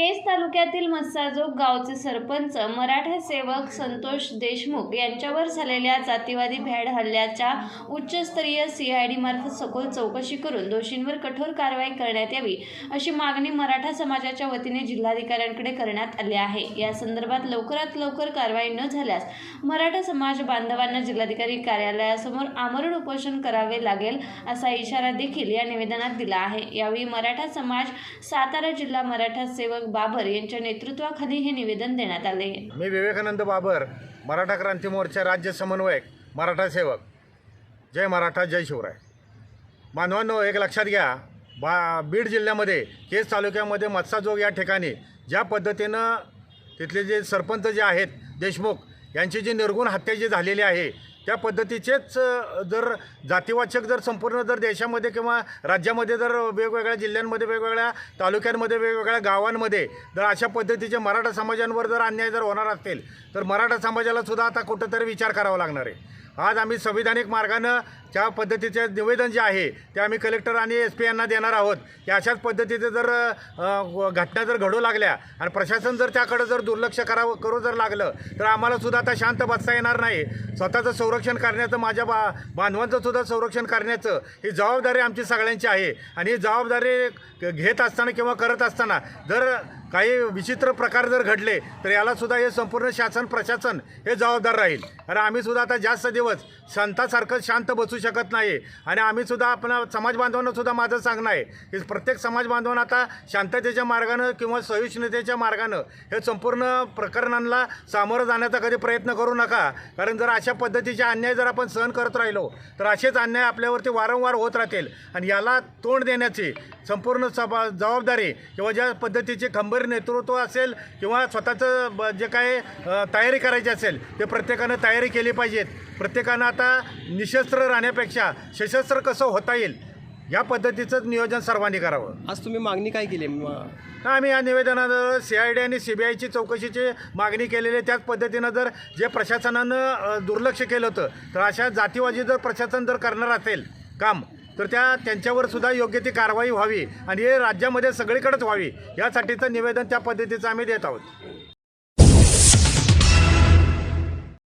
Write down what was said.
केस तालुक्यातील मस्साजोग गावचे सरपंच मराठा सेवक संतोष देशमुख यांच्यावर झालेल्या जातीवादी भ्याड हल्ल्याच्या उच्चस्तरीय सीआयडी मार्फत सखोल चौकशी करून दोषींवर कठोर कारवाई करण्यात यावी अशी मागणी मराठा समाजाच्या वतीने जिल्हाधिकाऱ्यांकडे करण्यात आली आहे. या संदर्भात लवकरात लवकर कारवाई न झाल्यास मराठा समाज बांधवांना जिल्हाधिकारी कार्यालयासमोर आमरण उपोषण करावे लागेल असा इशारा देखील या निवेदनात दिला आहे. यावेळी मराठा समाज सातारा जिल्हा मराठा सेवक बाबर यांच्या नेतृत्वाखाली हे निवेदन देण्यात आले. मी विवेकानंद बाबर मराठा क्रांती मोर्चा राज्य समन्वयक मराठा सेवक. जय मराठा जय शिवराय. मानवांनो एक लक्षात घ्या बा बीड जिल्ह्यामध्ये केस तालुक्यामध्ये मत्साजोग या ठिकाणी ज्या पद्धतीनं तिथले जे सरपंच जे आहेत देशमुख यांची जी निर्गुण हत्या जी झालेली आहे त्या पद्धतीचेच जर जातीवाचक जर संपूर्ण जर देशामध्ये किंवा राज्यामध्ये जर वेगवेगळ्या जिल्ह्यांमध्ये वेगवेगळ्या तालुक्यांमध्ये वेगवेगळ्या गावांमध्ये जर अशा पद्धतीचे मराठा समाजांवर जर अन्याय जर होणार असतील तर मराठा समाजाला सुद्धा आता कुठंतरी विचार करावा लागणार आहे. आज आम्ही संविधानिक मार्गानं ज्या पद्धतीचे निवेदन जे आहे ते आम्ही कलेक्टर आणि एस पी यांना देणार आहोत. की अशाच पद्धतीचे जर घटना जर घडू लागल्या आणि प्रशासन जर त्याकडं जर दुर्लक्ष करावं करू जर लागलं तर आम्हाला सुद्धा आता शांत बसता येणार नाही. स्वतःचं संरक्षण करण्याचं माझ्या बा बांधवांचं सुद्धा संरक्षण करण्याचं ही जबाबदारी आमची सगळ्यांची आहे. आणि ही जबाबदारी घेत असताना किंवा करत असताना जर काही विचित्र प्रकार जर घडले तर यालासुद्धा हे संपूर्ण शासन प्रशासन हे जबाबदार राहील. कारण आम्हीसुद्धा आता जास्त दिवस संतासारखं शांत बसू शकत नाही. आणि आम्हीसुद्धा आपण आपल्या समाज माझं सांगणं आहे की प्रत्येक समाज बांधवांना आता शांततेच्या मार्गानं किंवा सहिष्णुतेच्या मार्गानं हे संपूर्ण प्रकरणांना सामोरं जाण्याचा कधी प्रयत्न करू नका. कारण जर अशा पद्धतीचे अन्याय जर आपण सहन करत राहिलो तर असेच अन्याय आपल्यावरती वारंवार होत राहतील. आणि याला तोंड देण्याची संपूर्ण सभा जबाबदारी किंवा ज्या पद्धतीचे खंबीर नेतृत्व असेल किंवा स्वतःचं जे काय तयारी करायची असेल ते प्रत्येकानं तयारी केली पाहिजेत. प्रत्येकानं आता निशस्त्र राहण्यापेक्षा सशस्त्र कसं होता येईल या पद्धतीचंच नियोजन सर्वांनी करावं. आज तुम्ही मागणी काय केली? आम्ही या निवेदनात सी आय डी आणि सी बी आयची चौकशीची मागणी केलेली आहे. त्याच पद्धतीनं जर जे प्रशासनानं दुर्लक्ष केलं होतं तर अशा जातीवाजी जर प्रशासन जर करणार असेल काम तर त्या त्यांच्यावर सुद्धा योग्य ती कारवाई व्हावी आणि हे राज्यामध्ये सगळीकडेच व्हावी. यासाठीचं निवेदन त्या पद्धतीचं आम्ही देत आहोत.